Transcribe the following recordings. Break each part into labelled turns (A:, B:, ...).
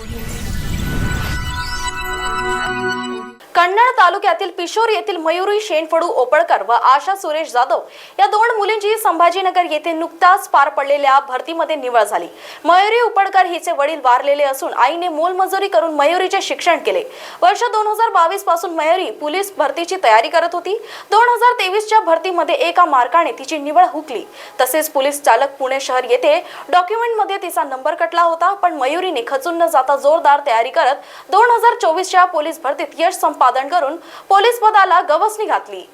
A: Audio Kannada तालुक्यातील पिशोर येथील मयुरी शेणफडू ओपळकर व आशा सुरेश जाधव या दोन मुलींची संभाजीनगर येथे नुकताच पार पडलेल्या भरतीमध्ये निवड झाली. मयुरी उपडकर हिचे वडील वारलेले असून आईने मोलमजुरी करून मयुरीचे शिक्षण केले. वर्ष दोन हजार बावीसपासून मयुरी पोलीस भरतीची तयारी करत होती. दोन हजार तेवीसच्या भरतीमध्ये एका मार्काने तिची निवड हुकली. तसेच पोलीस चालक पुणे शहर येथे डॉक्युमेंटमध्ये तिचा नंबर कटला होता पण मयुरीने खचून न जाता जोरदार तयारी करत दोन हजार चोवीसच्या पोलीस भरतीत यश संपादन करून पोलीस पदाला गवसणी घातली.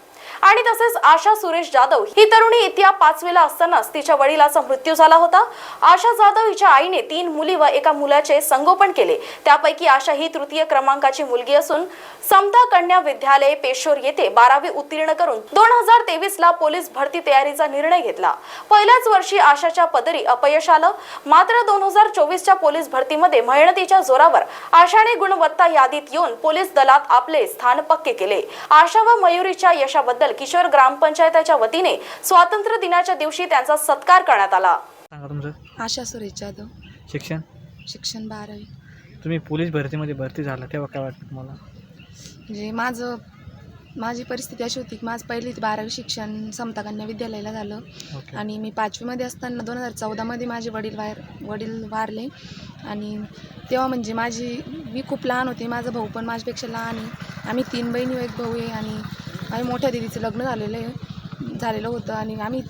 A: आणि तसेच आशा सुरेश जाधव ही तरुणी इयत्ता पाचवीला असतानाच तिच्या वडिलाचा मृत्यू झाला होता. आशा जाधव हिच्या आईने तीन मुली व एका मुलाचे संगोपन केले. त्यापैकी आशा ही तृतीय क्रमांकाची मुलगी असून समता कन्या विद्यालय पेशोर येथे बारावी उत्तीर्ण करून दोन हजार तेवीस ला पोलीस भरती तयारीचा निर्णय घेतला. पहिल्याच वर्षी आशाच्या पदरी अपयश आलं. मात्र दोन हजार चोवीसच्या पोलीस भरतीमध्ये मेहनतीच्या जोरावर आशाने गुणवत्ता यादीत येऊन पोलीस दलात आपले स्थान पक्के केले. आशा व मयुरीच्या यशाबद्दल किशोर ग्रामपंचायताच्या वतीने स्वातंत्र्य दिनाच्या दिवशी त्यांचा सत्कार करण्यात आला.
B: सांगा तुमचं.
C: आशा सुरेश जाधव.
B: शिक्षण?
C: शिक्षण बारावी.
B: तुम्ही पोलीस भरतीमध्ये भरती झाला तेव्हा काय वाटतं तुम्हाला?
C: म्हणजे माझं माझी परिस्थिती अशी होती की माझं पहिली ते बारावी शिक्षण समता कन्या विद्यालयाला झालं.
B: ओके.
C: आणि मी पाचवीमध्ये असताना दोन हजार चौदामध्ये माझे वडील वार वडील वारले. आणि तेव्हा म्हणजे माझी मी खूप लहान होते. माझा भाऊ पण माझ्यापेक्षा लहान आहे. आम्ही तीन बहिणी एक भाऊ आहे. आणि आम्ही मोठ्या दिदीचं लग्न झालेलं आहे. झालेलं होतं आणि आम्ही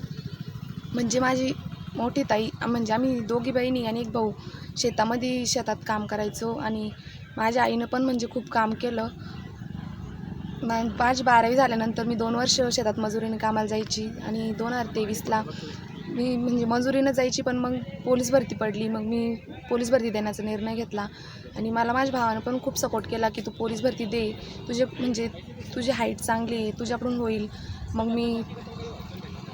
C: म्हणजे माझी मोठी ताई म्हणजे आम्ही दोघी बहिणी आणि एक भाऊ शेतामध्ये शेतात काम करायचो आणि माझ्या आईनं पण म्हणजे खूप काम केलं. माझी बारावी झाल्यानंतर मी दोन वर्ष शेतात मजुरीने कामाला जायची आणि दोन हजार तेवीसला मी म्हणजे मजुरीनं जायची पण मग पोलीस भरती पडली. मग मी पोलीस भरती देण्याचा निर्णय घेतला. आणि मला माझ्या भावानं पण खूप सपोर्ट केला की तू पोलीस भरती दे. तुझे म्हणजे तुझी हाईट चांगली आहे तुझ्याकडून होईल. मग मी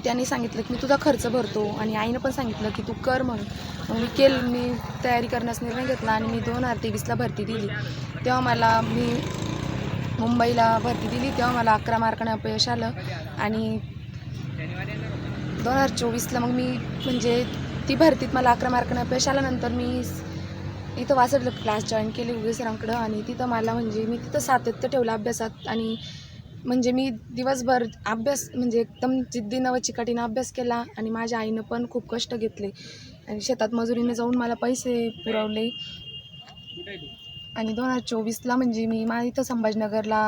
C: त्याने सांगितलं की मी तुझा खर्च भरतो. आणि आईनं पण सांगितलं की तू कर म्हणून. मग मी केलं मी तयारी करण्याचा निर्णय घेतला आणि मी दोन हजार तेवीसला भरती दिली. तेव्हा मला मी मुंबईला भरती दिली. तेव्हा मला अकरा मार्काने अपयश आलं. आणि दोन हजार चोवीसला मग मी म्हणजे ती भरतीत मला अकरा मार्काने अपयश आल्यानंतर मी इथं वासडलं क्लास जॉईन केली उगे सरांकडं आणि तिथं मला म्हणजे मी तिथं सातत्य ठेवलं अभ्यासात आणि म्हणजे मी दिवसभर अभ्यास म्हणजे एकदम जिद्दीनं व चिकाटीनं अभ्यास केला आणि माझ्या आईनं पण खूप कष्ट घेतले. आणि शेतात मजुरीने जाऊन मला पैसे पुरवले. आणि दोन हजार चोवीसला म्हणजे मी मा इथं संभाजीनगरला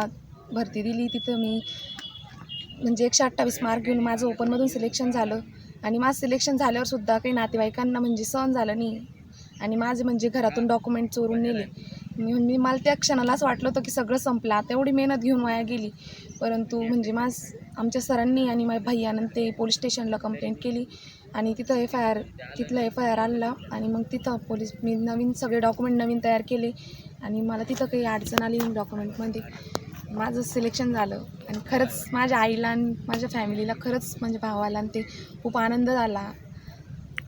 C: भरती दिली. तिथं मी म्हणजे एकशे अठ्ठावीस मार्क घेऊन माझं ओपनमधून सिलेक्शन झालं. आणि माझं सिलेक्शन झाल्यावरसुद्धा काही नातेवाईकांना म्हणजे सहन झालं नाही. आणि माझे म्हणजे घरातून डॉक्युमेंट चोरून नेले. मी मला त्या क्षणाला असं वाटलं होतं की सगळं संपलं. आता एवढी मेहनत घेऊन वाया गेली. परंतु म्हणजे माझ आमच्या सरांनी आणि माझ्या भैयानं ते पोलीस स्टेशनला कंप्लेंट केली. आणि तिथं एफ आय आर तिथलं एफ आय आर आला. आणि मग तिथं पोलीस मी नवीन सगळे डॉक्युमेंट नवीन तयार केले. आणि मला तिथं काही अडचण आली नाही डॉक्युमेंटमध्ये माझं सिलेक्शन झालं. आणि खरंच माझ्या आईला आणि माझ्या फॅमिलीला खरंच म्हणजे भावाला आणि ते खूप आनंद झाला.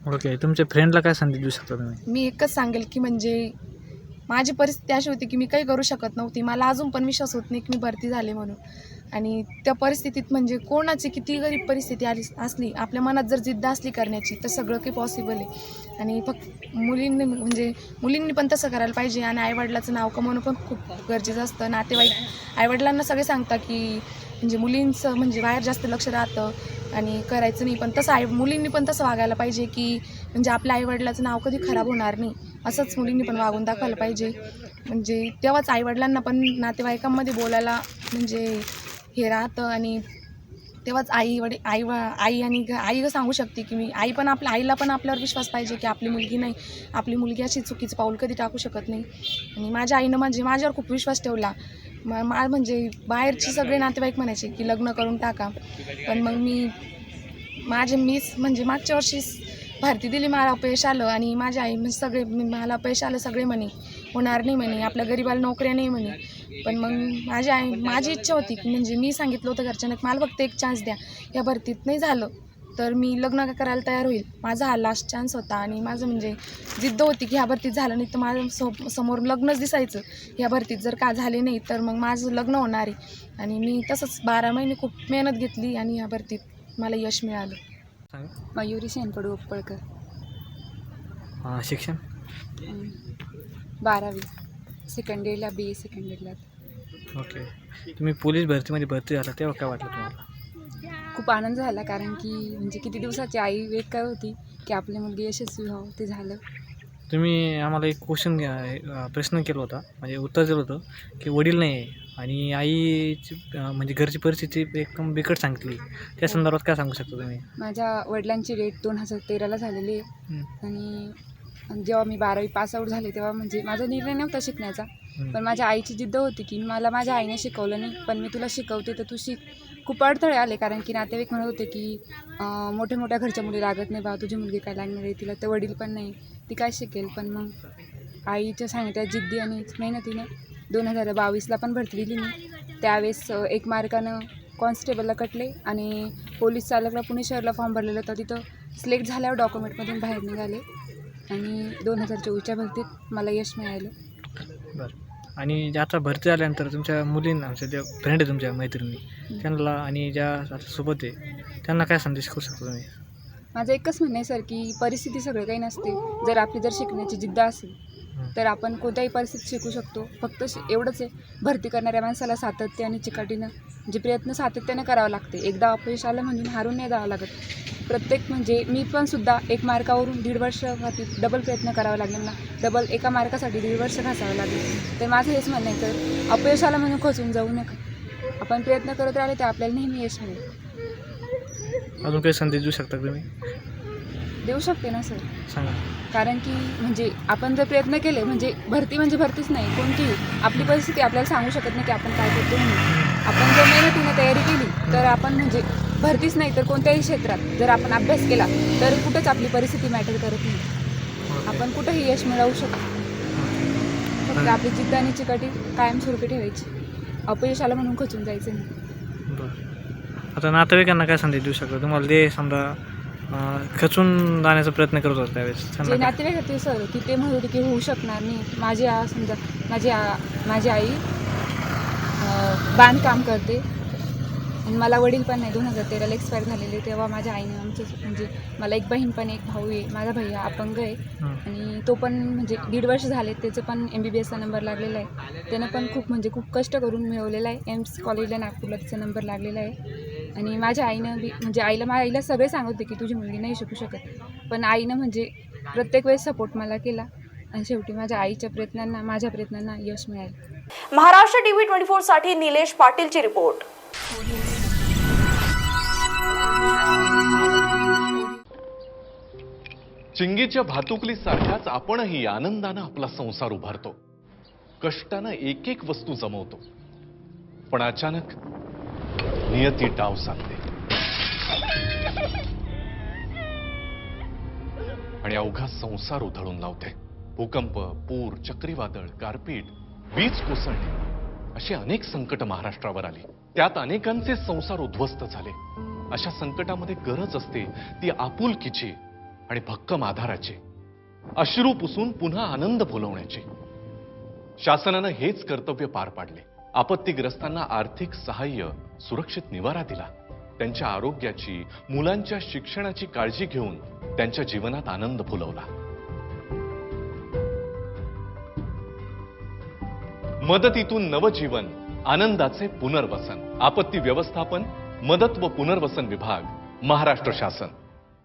B: ओके तुमच्या फ्रेंडला काय संधी देऊ शकता तुम्ही?
C: मी एकच सांगेल की म्हणजे माझी परिस्थिती अशी होती की मी काही करू शकत नव्हती. मला अजून पण विश्वास होत नाही की मी भरती झाले म्हणून. आणि त्या परिस्थितीत म्हणजे कोणाची किती गरीब परिस्थिती आली असली आपल्या मनात जर जिद्द असली करण्याची तर सगळं काही पॉसिबल आहे. आणि फक्त मुलींनी म्हणजे मुलींनी पण तसं करायला पाहिजे आणि आईवडिलाचं नाव कमवणं पण खूप गरजेचं असतं. नातेवाईक आईवडिलांना सगळे सांगता की म्हणजे मुलींचं म्हणजे बाहेर जास्त लक्ष राहतं आणि करायचं नाही. पण तसं आई मुलींनी पण तसं वागायला पाहिजे की म्हणजे आपल्या आईवडिलाचं नाव कधी खराब होणार नाही. असंच मुलींनी पण वागून दाखवायला पाहिजे. म्हणजे तेव्हाच आईवडिलांना पण नातेवाईकांमध्ये बोलायला म्हणजे हे राहतं आणि तेव्हाच आई वडील आई व आई आणि आई सांगू शकते की मी आई पण आपल्या आईला पण आपल्यावर विश्वास पाहिजे की आपली मुलगी नाही. आपली मुलगी अशी चुकीचं पाऊल कधी टाकू शकत नाही. आणि माझ्या आईनं म्हणजे माझ्यावर खूप विश्वास ठेवला. म मा म्हणजे बाहेरचे सगळे नातेवाईक म्हणायचे की लग्न करून टाका. पण मग मी माझे मीच म्हणजे मागच्या वर्षीच भरती दिली मला अपयश आलं आणि माझ्या आई म्हणजे सगळे मी- मला अपयश आलं सगळे म्हणे होणार नाही म्हणे आपल्या गरीबाला नोकऱ्या नाही म्हणे. पण मग माझी आई माझी इच्छा होती की म्हणजे मी सांगितलं होतं घरच्यांना मला फक्त एक चान्स द्या या भरतीत नाही झालं तर मी लग्न करायला तयार होईल. माझा हा लास्ट चान्स होता आणि माझं म्हणजे जिद्द होती की ह्या भरतीत झालं नाही तर माझं सो समोर लग्नच दिसायचं. ह्या भरतीत जर का झाले नाही तर मग माझं लग्न होणार आहे. आणि मी तसंच बारा महिने खूप मेहनत घेतली आणि ह्या भरतीत मला यश मिळालं.
B: सांगा.
D: मयुरी शेनपडू उपळकर
B: हां शिक्षण?
D: बारावी. सेकंड इयरला बी ए सेकंड इयरला
B: ओके. तुम्ही पोलीस भरतीमध्ये भरती झाला तेव्हा काय वाटलं तुम्हाला?
D: खूप आनंद झाला कारण की म्हणजे किती दिवसाची आई वेट करत होती की आपली मुलगी यशस्वी व्हावं ते झालं.
B: तुम्ही आम्हाला एक क्वेश्चन प्रश्न केला होता म्हणजे उत्तर दिलं होतं की वडील नाही आहे. आणि आईची म्हणजे घरची परिस्थिती एकदम बिकट सांगितली. त्या संदर्भात काय सांगू शकता तुम्ही?
D: माझ्या वडिलांची डेट दोन हजार तेराला झालेली आहे. आणि जेव्हा मी बारावी पासआउट झाले तेव्हा म्हणजे माझा निर्णय नव्हता शिकण्याचा. पण माझ्या आईची जिद्द होती की मला माझ्या आईने शिकवलं नाही पण मी तुला शिकवते तर तू शिक. खूप अडथळे आले कारण की नातेवाईक म्हणत होते की मोठ्या मोठ्या घरच्या मुली लागत नाही बा तुझी मुलगी काय लागणार आहे तिला तर वडील पण नाही ती काय शिकेल? पण मग आईच्या सांगितल्या जिद्दी आणि मेहनतीने दोन हजार बावीसला पण भरती दिली मी. त्यावेळेस एक मार्कानं कॉन्स्टेबलला कटले आणि पोलीस चालकला पुणे शहरला फॉर्म भरलेला. होता तिथं सिलेक्ट झाल्यावर डॉक्युमेंटमधून बाहेर निघाले आणि दोन हजार चोवीसच्या भरतीत मला यश मिळालं.
B: बरं. आणि ज्या आता भरती झाल्यानंतर तुमच्या मुलींना आमच्या ज्या फ्रेंड आहे तुमच्या मैत्रिणी त्यांना आणि ज्या सोबत आहे त्यांना काय संदेश करू शकता तुम्ही?
D: माझं एकच म्हणणं आहे सर की परिस्थिती सगळं काही नसते. जर आपली जर शिकण्याची जिद्द असेल तर आपण कोणत्याही परिस्थितीत शिकू शकतो. फक्त शि एवढंच आहे भरती करणाऱ्या माणसाला सातत्य आणि चिकाटीनं म्हणजे प्रयत्न सातत्याने करावं लागते. एकदा अपयश आलं म्हणून हारून नाही जावं लागत. प्रत्येक म्हणजे मी पण सुद्धा एक मार्कावरून दीड वर्षासाठी डबल प्रयत्न करावा लागला मला डबल एका मार्कासाठी दीड वर्ष घासावं लागलं. तर माझं हेच म्हणणं आहे तर अपयश आलं म्हणून खचून जाऊ नका. आपण प्रयत्न करत राहिले तर आपल्याला नेहमी यश मिळेल.
B: अजून काही संदेश देऊ शकता तुम्ही?
D: देऊ शकते ना सर?
B: सांगा.
D: कारण की म्हणजे आपण जर प्रयत्न केले म्हणजे भरती म्हणजे भरतीच नाही कोणतीही. आपली परिस्थिती आपल्याला सांगू शकत नाही की आपण काय करतो म्हणून. आपण जर मेहनतीने तयारी केली तर आपण म्हणजे भरतीच नाही तर कोणत्याही क्षेत्रात जर आपण अभ्यास केला तर कुठंच आपली परिस्थिती मॅटर करत नाही. आपण कुठंही यश मिळवू शकतो. फक्त आपली जिद्द आणि चिकाटी कायमस्वरूपी ठेवायची. अपयश आलं म्हणून खचून जायचं नाही.
B: बरं. आता नातेवाईकांना काय संदेश देऊ शकता? तुम्हाला ते समजा खचून जाण्याचा प्रयत्न करत होता त्यावेळेस.
D: नातेवाईक होते सर की ते म्हणत होते की होऊ शकणार नाही. माझी आ समजा माझी आ माझी आई बांधकाम करते. आणि मला वडील पण नाही दोन हजार तेराला एक्सपायर झालेले. तेव्हा माझ्या आईने आमचे म्हणजे मला एक बहीण पण एक भाऊ आहे माझा भैया अपंग आहे. आणि तो पण म्हणजे दीड वर्ष झाले त्याचं पण एम बी बी एसचा नंबर लागलेला आहे. त्यानं पण खूप म्हणजे खूप कष्ट करून मिळवलेला आहे. एम्स कॉलेजला नागपूरला त्याचा नंबर लागलेला आहे. आणि माझ्या आईनं बी म्हणजे आईला माझ्या आईला सगळे सांगत होते की तुझी मुलगी नाही शिकू शकत. पण आईनं म्हणजे प्रत्येक वेळेस सपोर्ट मला केला. आणि शेवटी माझ्या आईच्या प्रयत्नांना माझ्या प्रयत्नांना यश मिळालं.
A: महाराष्ट्र टीव्ही ट्वेंटी फोरसाठी निलेश पाटीलची रिपोर्ट.
E: चिंगीच्या भातुकलीसारख्याच आपणही आनंदानं आपला संसार उभारतो. कष्टानं एक एक वस्तू जमवतो. पण अचानक नियती डाव सांगते. आणि अवघा संसार उधळून लावते. भूकंप पूर चक्रीवादळ गारपीट वीज कोसळणे अशी अनेक संकट महाराष्ट्रावर आली. त्यात अनेकांचे संसार उद्ध्वस्त झाले. अशा संकटामध्ये गरज असते ती आपुलकीची आणि भक्कम आधाराची. अश्रू पुसून पुन्हा आनंद फुलवण्याची शासनानं हेच कर्तव्य पार पाडले. आपत्तीग्रस्तांना आर्थिक सहाय्य सुरक्षित निवारा दिला. त्यांच्या आरोग्याची मुलांच्या शिक्षणाची काळजी घेऊन त्यांच्या जीवनात आनंद फुलवला. मदतीतून नवजीवन आनंदाचे पुनर्वसन आपत्ती व्यवस्थापन मदत व पुनर्वसन विभाग महाराष्ट्र शासन.